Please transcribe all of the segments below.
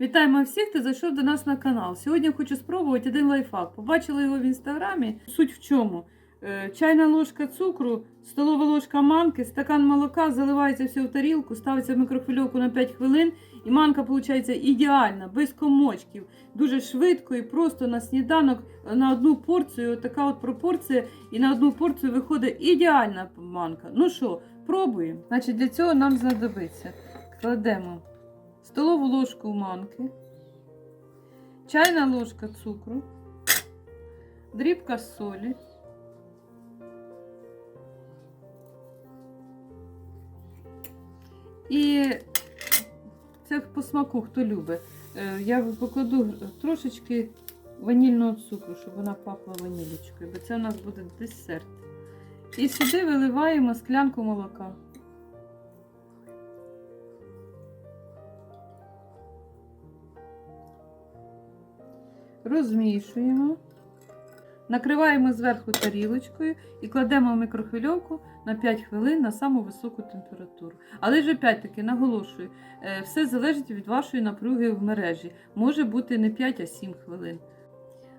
Вітаємо всіх, хто зайшов до нас на канал. Сьогодні хочу спробувати один лайфхак. Побачила його в інстаграмі. Суть в чому? Е, Чайна ложка цукру, столова ложка манки, стакан молока, заливається все в тарілку, ставиться в мікрохвильовку на 5 хвилин, і манка виходить ідеальна, без комочків, дуже швидко і просто на сніданок на одну порцію. Така от пропорція, і на одну порцію виходить ідеальна манка. Ну що, пробуємо. Значить, для цього нам знадобиться. Кладемо столову ложку манки, чайна ложка цукру, дрібка солі, і це по смаку, хто любить. Е, Я покладу трошечки ванільного цукру, щоб вона пахла ванілічкою, бо це у нас буде десерт. І сюди виливаємо склянку молока. Розмішуємо, накриваємо зверху тарілочкою і кладемо в мікрохвильовку на 5 хвилин на саму високу температуру. Але ж опять-таки наголошую, е, все залежить від вашої напруги в мережі. Може бути не 5, а 7 хвилин.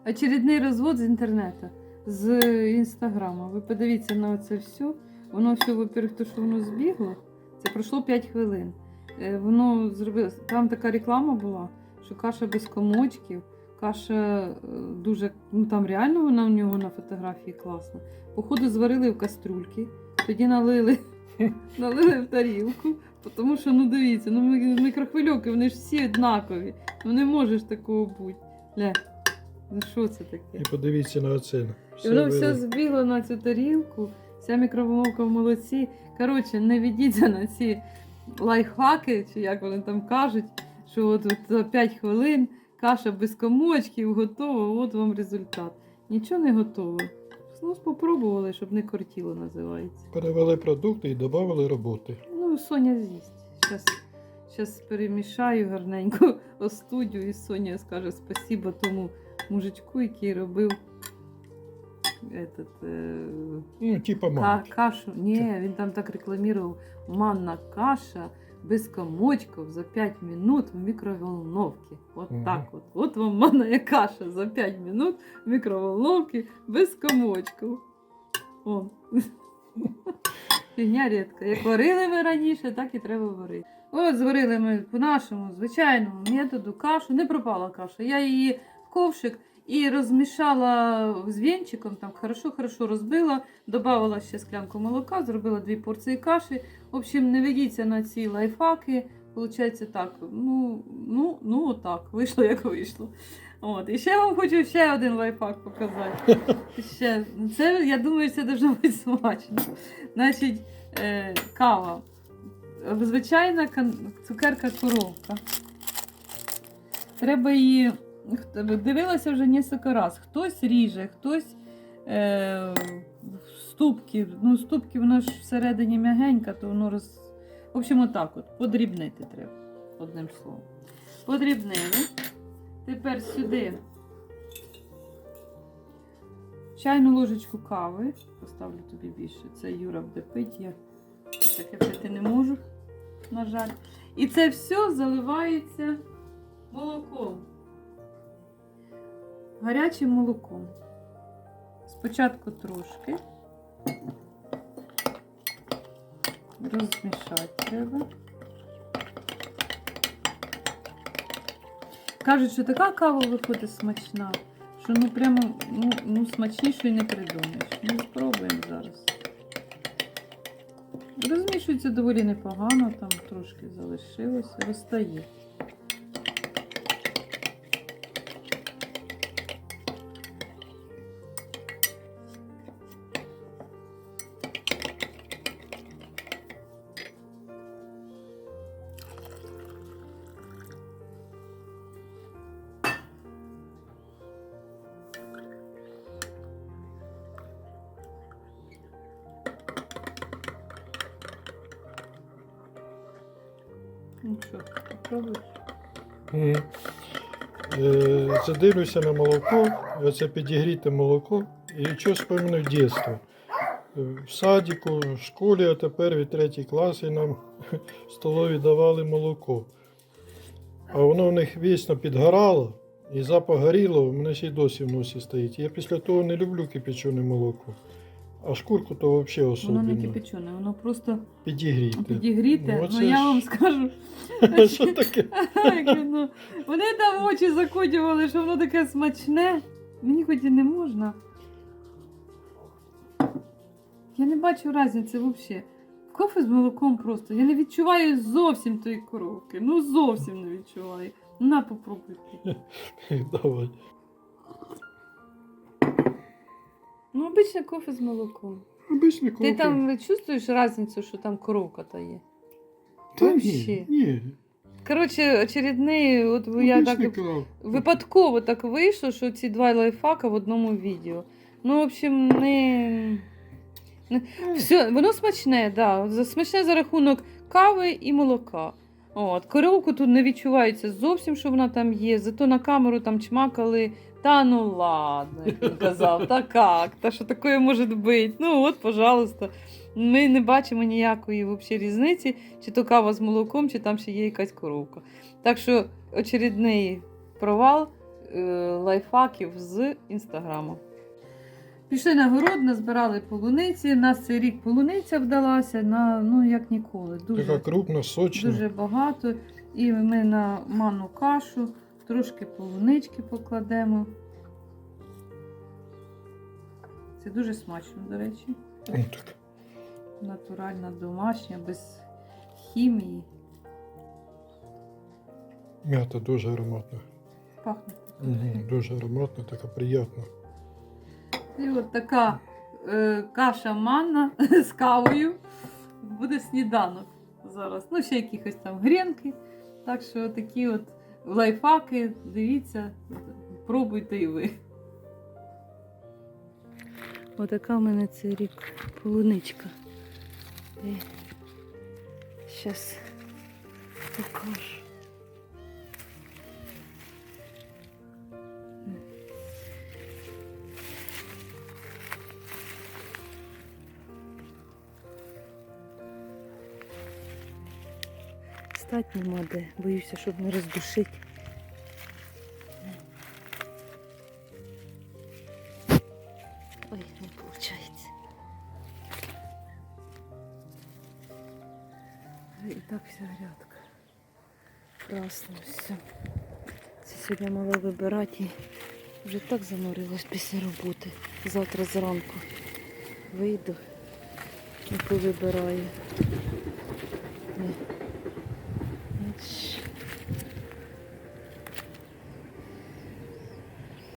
Очередний розвод з інтернету, з інстаграму. Ви подивіться на це все. Воно все, во-первых, то, що воно збігло, це пройшло 5 хвилин. Е, Воно зробило. Там така реклама була, що каша без комочків. Каша е, дуже, ну там реально вона у нього на фотографії класна. Походу, зварили в каструльки, тоді налили, налили в тарілку. Тому що, ну дивіться, ну мікрохвильовки, вони ж всі однакові. Ну не можеш такого бути. Ля, ну що це таке? І подивіться на оце. І воно все збігло на цю тарілку, вся мікроволновка в молоці. Коротше, не ведіться на ці лайфхаки, чи як вони там кажуть, що от, от за 5 хвилин каша без комочків готова, от вам результат. Нічого не готово. Ну, спробували, щоб не кортіло називається. Перевели продукти і додали роботи. Ну, Соня з'їсть. Щас перемішаю гарненько остудю, і Соня скаже спасибо тому мужичку, який робив этот, е, Ну, типа Ка- кашу. Ні, він там так рекламував манна каша без комочків за 5 минут в мікроволновці. От Мгм. так от. От вам манна каша за 5 минут в мікроволновці без комочків. О. Фігня рідка. Як варили ми раніше, так і треба варити. От зварили ми по нашому звичайному методу кашу. Не пропала каша. Я її в ковшик і розмішала з вінчиком, там хорошо-хорошо розбила, додавала ще склянку молока, зробила дві порції каші. В общем, не ведіться на ці лайфхаки. Получається так, ну, ну, ну отак, вийшло як вийшло. От. І ще я вам хочу ще один лайфхак показати. Ще. Це, я думаю, це дуже буде смачно. Значить, е, кава. Звичайна цукерка коровка. Треба її. Дивилася вже кілька разів. Хтось ріже, хтось е, ступки. Ну, ступки воно ж всередині м'ягенька, то воно роз. В общем, отак от. Подрібнити треба, одним словом. Подрібнили. Тепер сюди чайну ложечку кави. Поставлю тобі більше. Це Юра буде пити. Я таке пити не можу, на жаль. І це все заливається молоком. Гарячим молоком. Спочатку трошки. Розмішати треба. Кажуть, що така кава виходить смачна, що ну прямо ну, ну, смачнішої не придумаєш. Ну, спробуємо зараз. Розмішується доволі непогано, там трошки залишилося, розтає. Ну що, попробуєш? Е, Задивлюся на молоко, оце підігріте молоко. І що споминаю дитинство. Е, В садіку, в школі, а тепер від третій клас і нам в столові давали молоко. а воно в них вічно підгорало, і запах горілого в мене ще й досі в носі стоїть. Я після того не люблю кипячене молоко. А шкурку то взагалі Воно не кипячене, воно просто Підігріти. підігріте. Ну, Ну, я ж- вам скажу. Що таке? Вони там очі закодювали, що воно таке смачне. Мені хоч і не можна. Я не бачу різниці взагалі. Кофе з молоком просто. Я не відчуваю зовсім тої коровки. Ну зовсім не відчуваю. На, попробуйте. Давай. Ну, обичне кофе з молоком. Обичний Ти там чувствуєш різницю, що там коровка та є? Та ні, ні. Коротше, очередний, от я так. Випадково так вийшло, що ці два лайфхака в одному відео. Ну, в общем, не. не... Все, воно смачне, да. Смачне за рахунок кави і молока. От. Коровку тут не відчувається зовсім, що вона там є. Зато на камеру там чмакали. Та ну ладно, як він казав, та як, та що таке може бути? Ну от, пожалуйста. Ми не бачимо ніякої вообще різниці, чи то кава з молоком, чи там ще є якась коровка. Так що очередний провал е, лайфхаків з інстаграму. Пішли на город, назбирали полуниці. Нас цей рік полуниця вдалася на ну як ніколи. Така Дуже, крупна, сочна. дуже багато. І ми на манну кашу трошки полунички покладемо. Це дуже смачно, до речі. Ну, так. Натуральна, домашня, без хімії. М'ята дуже ароматна. Пахне. Угу, дуже ароматна, така приємна. І от така е, каша манна з кавою. Буде сніданок зараз. Ну, ще якихось там гренки. Так що такі от лайфхаки, дивіться, пробуйте і ви. Отака в мене цей рік полуничка. Зараз покажу. Стать нема де. Боюся, щоб не роздушити. Ой, не виходить. І так вся грядка. Красно все. Це сьогодні мала вибирати і вже так заморилась після роботи. Завтра зранку вийду і повибираю. Не.